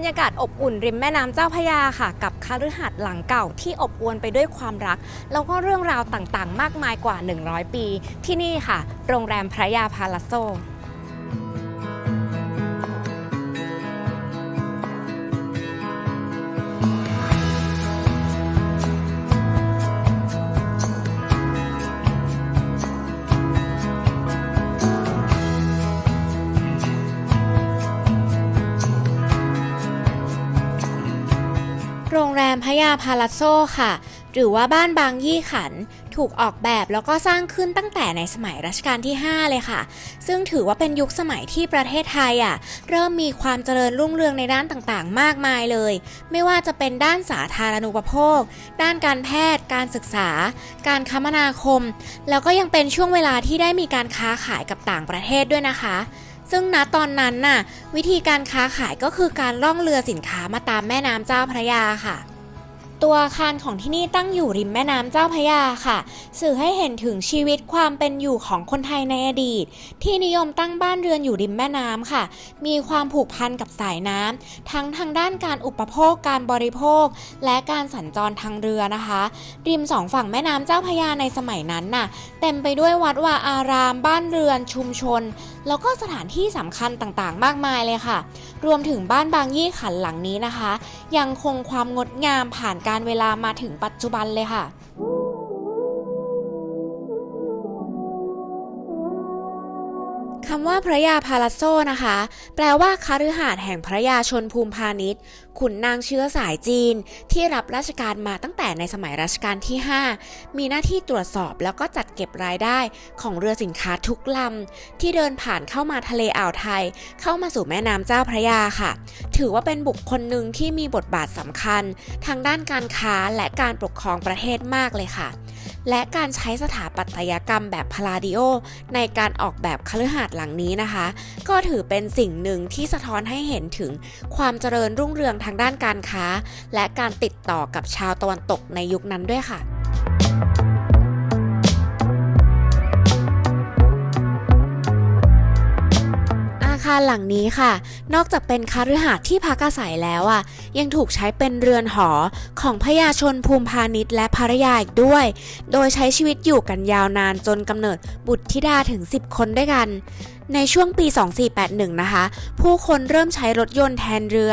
รยากาศอบอุ่นริมแม่น้ำเจ้าพระยาค่ะ กับคฤหาสน์หลังเก่าที่อบอวลไปด้วยความรัก แล้วก็เรื่องราวต่างๆ มากมายกว่า 100 ปี ที่นี่ค่ะ โรงแรมพระยาพาลาโซ ยาพาลาโซค่ะ หรือว่าบ้านบางยี่ขัน ถูกออกแบบแล้วก็สร้างขึ้นตั้งแต่ในสมัยรัชกาลที่ 5 เลยค่ะ ซึ่งถือว่าเป็นยุคสมัยที่ประเทศไทยอะเริ่มมีความเจริญรุ่งเรืองในด้านต่างๆ มากมายเลย ไม่ว่าจะเป็นด้านสาธารณูปโภค ด้านการแพทย์ การศึกษา การคมนาคม แล้วก็ยังเป็นช่วงเวลาที่ได้มีการค้าขายกับต่างประเทศด้วยนะคะซึ่งณตอนนั้นน่ะ วิธีการค้าขายก็คือการล่องเรือสินค้ามาตามแม่น้ำเจ้าพระยาค่ะ ตัวอาคารของที่นี่ตั้งอยู่ริมแม่น้ำเจ้าพระยาค่ะ สื่อให้เห็นถึงชีวิตความเป็นอยู่ของคนไทยในอดีต ที่นิยมตั้งบ้านเรือนอยู่ริมแม่น้ำค่ะ มีความผูกพันกับสายน้ำทั้งทางด้านการอุปโภคการบริโภค และการสัญจรทางเรือนะคะ ริมสองฝั่งแม่น้ำเจ้าพระยาในสมัยนั้นน่ะ เต็มไปด้วยวัดวาอาราม บ้านเรือนชุมชน แล้วก็สถานที่สำคัญต่างๆ มากมายเลยค่ะ รวมถึงบ้านบางยี่ขันหลังนี้นะคะ ยังคงความงดงามผ่านการเวลามาถึงปัจจุบันเลยค่ะ คำว่าพระยาพาลาโซนะคะ แปลว่าคฤหาสน์แห่งพระยาชนภูมิพาณิชย์ขุนนางเชื้อสายจีน ที่รับราชการมาตั้งแต่ในสมัยรัชกาลที่ 5 มีหน้าที่ตรวจสอบแล้วก็จัดเก็บรายได้ของเรือสินค้าทุกลำที่เดินผ่านเข้ามาทะเลอ่าวไทย เข้ามาสู่แม่น้ำเจ้าพระยาค่ะ ถือว่าเป็นบุคคลหนึ่งที่มีบทบาทสำคัญ ทางด้านการค้าและการปกครองประเทศมากเลยค่ะ และการใช้สถาปัตยกรรมแบบพาลาดิโอในการออกแบบคฤหาสน์หลังนี้นะคะ ก็ถือเป็นสิ่งหนึ่งที่สะท้อนให้เห็นถึงความเจริญรุ่งเรืองทางด้านการค้า และการติดต่อกับชาวตะวันตกในยุคนั้นด้วยค่ะ คารหลังนี้ค่ะ นอกจากเป็นคฤหาสน์ที่พักอาศัยแล้วอะ ยังถูกใช้เป็นเรือนหอของพระยาชนภูมิพาณิชย์และภรรยาอีกด้วย โดยใช้ชีวิตอยู่กันยาวนานจนกำเนิดบุตรธิดาถึง 10 คนด้วยกันในช่วงปี 2481 นะคะ ผู้คนเริ่มใช้รถยนต์แทนเรือ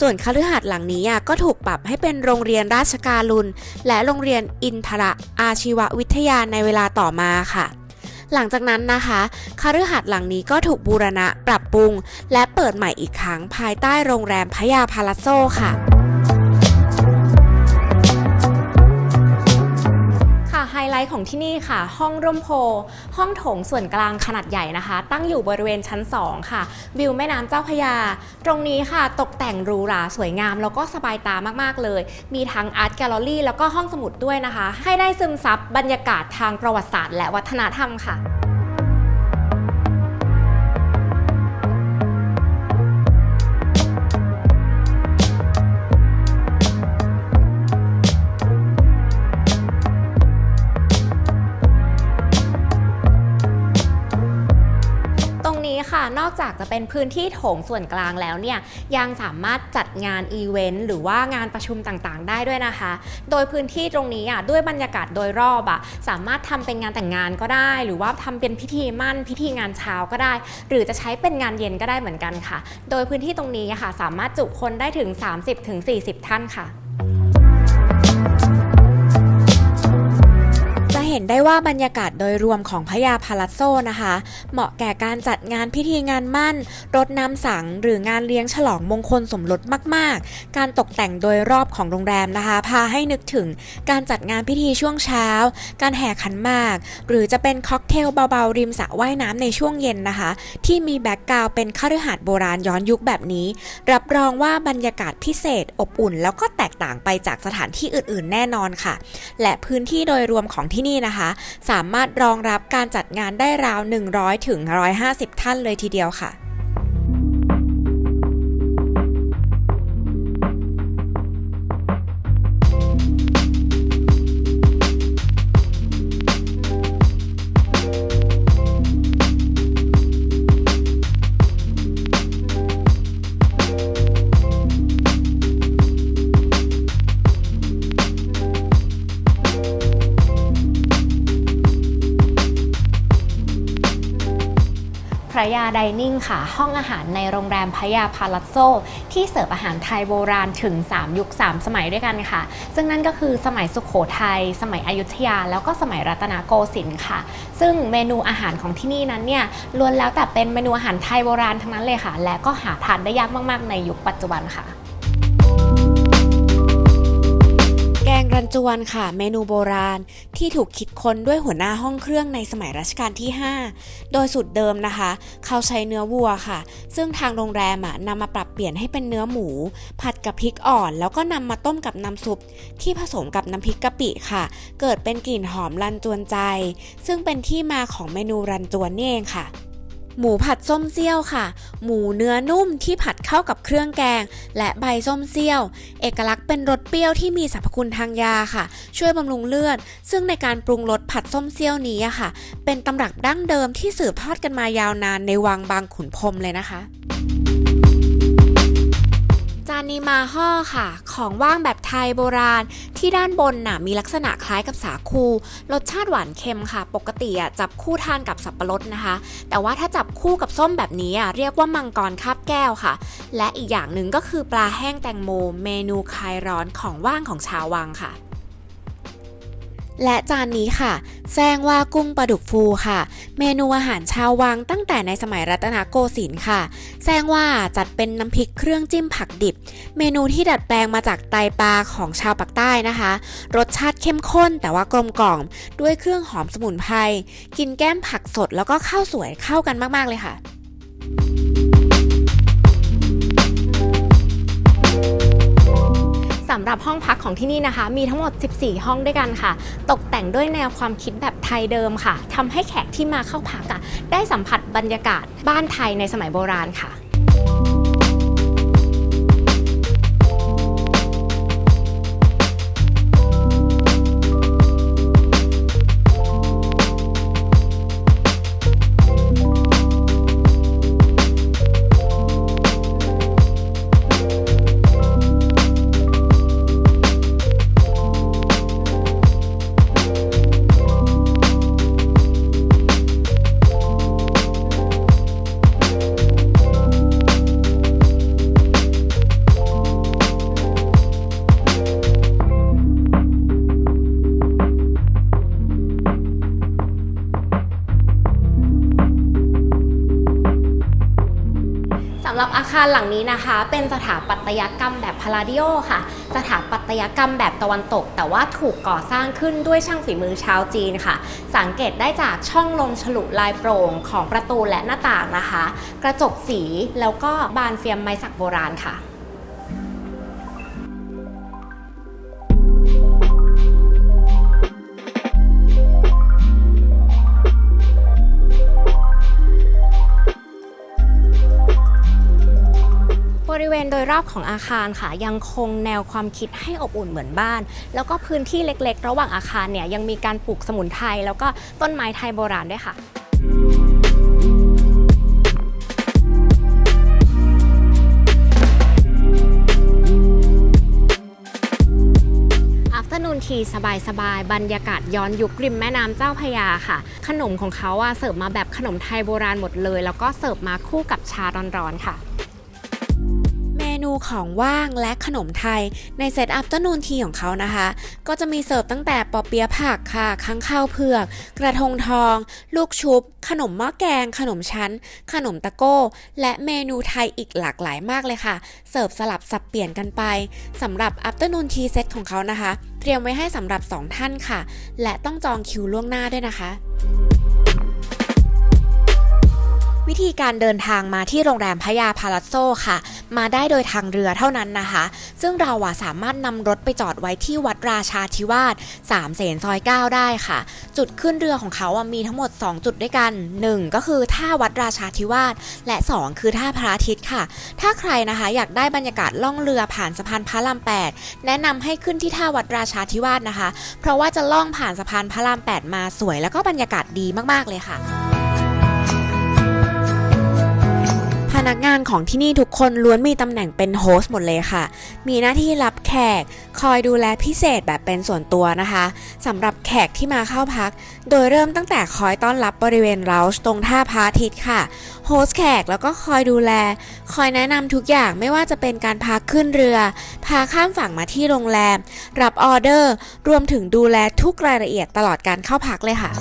ส่วนคฤหาสน์หลังนี้อะก็ถูกปรับให้เป็นโรงเรียนราชการุณ และโรงเรียนอินทระอาชีววิทยาในเวลาต่อมาค่ะ หลังจากนั้นนะคะคฤหาสน์หลังนี้ก็ถูกบูรณะปรับปรุง และเปิดใหม่อีกครั้งภายใต้โรงแรมพยาพาลาโซค่ะ ลท์ของที่นี่ค่ะ ห้องร่มโพ ห้องโถงส่วนกลางขนาดใหญ่นะคะ ตั้งอยู่บริเวณชั้น 2 ค่ะ วิวแม่น้ำเจ้าพยา ตรงนี้ค่ะ ตกแต่งหรูหราสวยงาม แล้วก็สบายตามากๆเลย มีทั้งอาร์ตแกลเลอรี่แล้วก็ห้องสมุดด้วยนะคะ ให้ได้ซึมซับบรรยากาศทางประวัติศาสตร์ และวัฒนธรรมค่ะ นอกจากจะเป็นพื้นที่โถงส่วนกลางแล้วเนี่ยยังสามารถจัดงานอีเวนต์หรือว่างานประชุมต่างๆ ได้ด้วยนะคะ โดยพื้นที่ตรงนี้อะด้วยบรรยากาศโดยรอบอะสามารถทำเป็นงานแต่งงานก็ได้ หรือว่าทำเป็นพิธีมั่นพิธีงานเช้าก็ได้ หรือจะใช้เป็นงานเย็นก็ได้เหมือนกันค่ะ โดยพื้นที่ตรงนี้ค่ะสามารถจุคนได้ถึง 30-40 ท่านค่ะ ได้ว่าบรรยากาศโดยรวมของพระยาพาลาโซนะคะ เหมาะแก่การจัดงานพิธีงานมั่น รดน้ำสัง หรืองานเลี้ยงฉลองมงคลสมรสมาก ๆ การตกแต่งโดยรอบของโรงแรมนะคะ พาให้นึกถึงการจัดงานพิธีช่วงเช้า การแห่ขันมาก หรือจะเป็นค็อกเทลเบา ๆ ริมสระว่ายน้ำในช่วงเย็นนะคะ ที่มีแบ็กกราวเป็นคฤหาสน์โบราณย้อนยุคแบบนี้ รับรองว่าบรรยากาศพิเศษอบอุ่น แล้วก็แตกต่างไปจากสถานที่อื่น ๆ แน่นอนค่ะ และพื้นที่โดยรวมของที่นี่นะคะสามารถรองรับการจัดงานได้ราว 100ถึง150 ท่านเลยทีเดียวค่ะ ระยาไดนิ่งค่ะ ห้องอาหารในโรงแรมพระยาพาลัสโซ ที่เสิร์ฟอาหารไทยโบราณถึง 3 ยุค 3 สมัยด้วยกันค่ะ ซึ่งนั่นก็คือสมัยสุขโขทัยสมัยอยุธยา แล้วก็สมัยรัตนโกสินทร์ค่ะ ซึ่งเมนูอาหารของที่นี่นั้นเนี่ยล้วนแล้วแต่เป็นเมนูอาหารไทยโบราณทั้งนั้นเลยค่ะ และก็หาทานได้ยากมาก ๆ ในยุคปัจจุบันค่ะ รันจวนค่ะ เมนูโบราณที่ถูกคิดค้นด้วยหัวหน้าห้องเครื่องในสมัยรัชกาลที่ 5 โดยสูตรเดิมนะคะ เขาใช้เนื้อวัวค่ะ ซึ่งทางโรงแรมอะนำมาปรับเปลี่ยนให้เป็นเนื้อหมู ผัดกับพริกอ่อน แล้วก็นำมาต้มกับน้ำซุป ที่ผสมกับน้ำพริกกะปิค่ะ เกิดเป็นกลิ่นหอมรันจวนใจ ซึ่งเป็นที่มาของเมนูรันจวนนี่เองค่ะ หมูผัดส้มเซี่ยวค่ะ หมูเนื้อนุ่มที่ผัดเข้ากับเครื่องแกง และใบส้มเซี่ยว เอกลักษณ์เป็นรสเปรี้ยวที่มีสรรพคุณทางยาค่ะ ช่วยบำรุงเลือด ซึ่งในการปรุงรสผัดส้มเซี่ยวนี้ค่ะ เป็นตำรับดั้งเดิมที่สืบทอดกันมายาวนานในวังบางขุนพรมเลยนะคะานนีมาห่อค่ะ ของว่างแบบไทยโบราณ ที่ด้านบนน่ะมีลักษณะคล้ายกับสาคู รสชาติหวานเค็มค่ะ ปกติอะจับคู่ทานกับสับปะรดนะคะ แต่ว่าถ้าจับคู่กับส้มแบบนี้อะเรียกว่ามังกรคาบแก้วค่ะ และอีกอย่างหนึ่งก็คือปลาแห้งแตงโม เมนูคลายร้อนของว่างของชาววังค่ะ และจานนี้ค่ะแซงว่ากุ้งปลาดุกฟูค่ะ เมนูอาหารชาววังตั้งแต่ในสมัยรัตนโกสินทร์ค่ะแซงว่าจัดเป็นน้ำพริกเครื่องจิ้มผักดิบ เมนูที่ดัดแปลงมาจากไตปลาของชาวปากใต้นะคะ รสชาติเข้มข้นแต่ว่ากลมกล่อมด้วยเครื่องหอมสมุนไพรกินแก้มผักสดแล้วก็ข้าวสวยเข้ากันมากๆเลยค่ะสำหรับห้องพักของที่นี่นะคะ มีทั้งหมด 14 ห้องด้วยกันค่ะ ตกแต่งด้วยแนวความคิดแบบไทยเดิมค่ะทำให้แขกที่มาเข้าพักอะได้สัมผัสบรรยากาศบ้านไทยในสมัยโบราณค่ะำหรับอาคารหลังนี้นะคะ เป็นสถาปัตยกรรมแบบพาราดิโอค่ะ สถาปัตยกรรมแบบตะวันตก แต่ว่าถูกก่อสร้างขึ้นด้วยช่างฝีมือชาวจีนค่ะ สังเกตได้จากช่องลมฉลุลายโปร่งของประตูและหน้าต่างนะคะ กระจกสีแล้วก็บานเฟียมไม้สักโบราณค่ะ ณโดยรอบของอาคารค่ะ ยังคงแนวความคิดให้อบอุ่นเหมือนบ้าน แล้วก็พื้นที่เล็กๆ ระหว่างอาคารเนี่ยยังมีการปลูกสมุนไพรแล้วก็ต้นไม้ไทยโบราณด้วยค่ะอัฟเตอร์นูนทีสบายๆ บรรยากาศย้อนยุคริมแม่น้ำเจ้าพยาค่ะ ขนมของเขาอะเสิร์ฟมาแบบขนมไทยโบราณหมดเลย แล้วก็เสิร์ฟมาคู่กับชาร้อนๆค่ะ นูของว่างและขนมไทยในเซตอั t เ r อร์นูนทีของเขานะคะ ก็จะมีเสิร์ฟตั้งแต่ปอเปียะผักค่ะข้างข้าวเผือก กระทงทอง ลูกชุบ ขนมหม้อแกง ขนมชั้น ขนมตะโก้ และเมนูไทยอีกหลากหลายมากเลยค่ะ เสิร์ฟสลับสับเปลี่ยนกันไปสำหรับอั t เ r อร์นูนทีเซตของเขานะคะ เตรียมไว้ให้สำหรับ 2 ท่านค่ะ และต้องจองคิวล่วงหน้าด้วยนะคะ ธีการเดินทางมาที่โรงแรมพระยาพาลัสโซค่ะ มาได้โดยทางเรือเท่านั้นนะคะ ซึ่งเราอะสามารถนำรถไปจอดไว้ที่วัดราชาธิวาส3เสนซอย 9 ได้ค่ะ จุดขึ้นเรือของเขาอะมีทั้งหมด 2 จุดด้วยกัน 1 ก็คือท่าวัดราชาธิวาสและ 2 คือท่าพระอาทิตย์ค่ะ ถ้าใครนะคะอยากได้บรรยากาศล่องเรือผ่านสะพานพระราม8แนะนำให้ขึ้นที่ท่าวัดราชาธิวาสนะคะ เพราะว่าจะล่องผ่านสะพานพระราม8มาสวย แล้วก็บรรยากาศดีมากๆเลยค่ะ นักงานของที่นี่ทุกคนล้วนมีตำแหน่งเป็นโฮสต์หมดเลยค่ะ มีหน้าที่รับแขก คอยดูแลพิเศษแบบเป็นส่วนตัวนะคะสำหรับแขกที่มาเข้าพัก โดยเริ่มตั้งแต่คอยต้อนรับบริเวณเราตรงท่าพระอาทิตย์ค่ะ โฮสต์แขกแล้วก็คอยดูแล คอยแนะนำทุกอย่างไม่ว่าจะเป็นการพาขึ้นเรือ พาข้ามฝั่งมาที่โรงแรม รับออเดอร์ รวมถึงดูแลทุกรายละเอียดตลอดการเข้าพักเลยค่ะ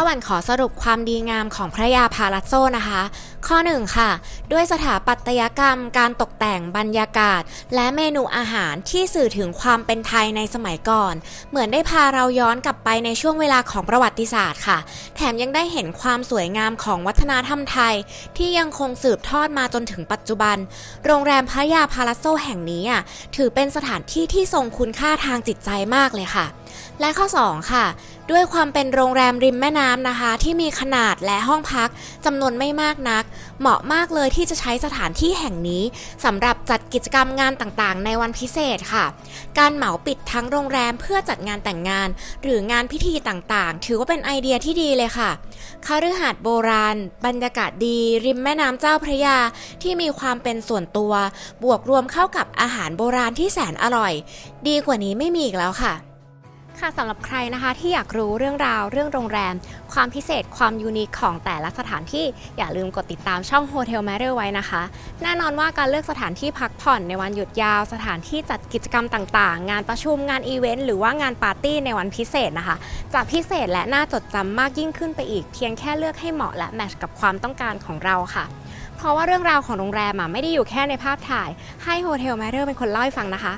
แล้ววันขอสรุปความดีงามของพระยาพาลัสโซนะคะ ข้อ 1 ค่ะ ด้วยสถาปัตยกรรม การตกแต่งบรรยากาศ และเมนูอาหารที่สื่อถึงความเป็นไทยในสมัยก่อน เหมือนได้พาเราย้อนกลับไปในช่วงเวลาของประวัติศาสตร์ค่ะ แถมยังได้เห็นความสวยงามของวัฒนธรรมไทย ที่ยังคงสืบทอดมาจนถึงปัจจุบัน โรงแรมพระยาพาลัสโซแห่งนี้อะถือเป็นสถานที่ที่ทรงคุณค่าทางจิตใจมากเลยค่ะและข้อ 2 ค่ะ ด้วยความเป็นโรงแรมริมแม่น้ำนะคะ ที่มีขนาดและห้องพักจำนวนไม่มากนัก เหมาะมากเลยที่จะใช้สถานที่แห่งนี้สำหรับจัดกิจกรรมงานต่างๆ ในวันพิเศษค่ะ การเหมาปิดทั้งโรงแรมเพื่อจัดงานแต่งงาน หรืองานพิธีต่างๆ ถือว่าเป็นไอเดียที่ดีเลยค่ะคฤหาสน์โบราณ บรรยากาศดี ริมแม่น้ำเจ้าพระยาที่มีความเป็นส่วนตัว บวกรวมเข้ากับอาหารโบราณที่แสนอร่อย ดีกว่านี้ไม่มีอีกแล้วค่ะ ค่ะสำหรับใครนะคะที่อยากรู้เรื่องราวเรื่องโรงแรม ความพิเศษความยูนิคของแต่ละสถานที่อย่าลืมกดติดตามช่อง Hotel Matter ไว้นะคะ แน่นอนว่าการเลือกสถานที่พักผ่อนในวันหยุดยาว สถานที่จัดกิจกรรมต่างๆ งานประชุมงานอีเวนต์หรือว่างานปาร์ตี้ในวันพิเศษนะคะ จะพิเศษและน่าจดจำมากยิ่งขึ้นไปอีก เพียงแค่เลือกให้เหมาะและแมทช์กับความต้องการของเราค่ะเพราะว่าเรื่องราวของโรงแรมอะไม่ได้อยู่แค่ในภาพถ่าย ให้ Hotel Matter เป็นคนเล่าให้ฟังนะคะ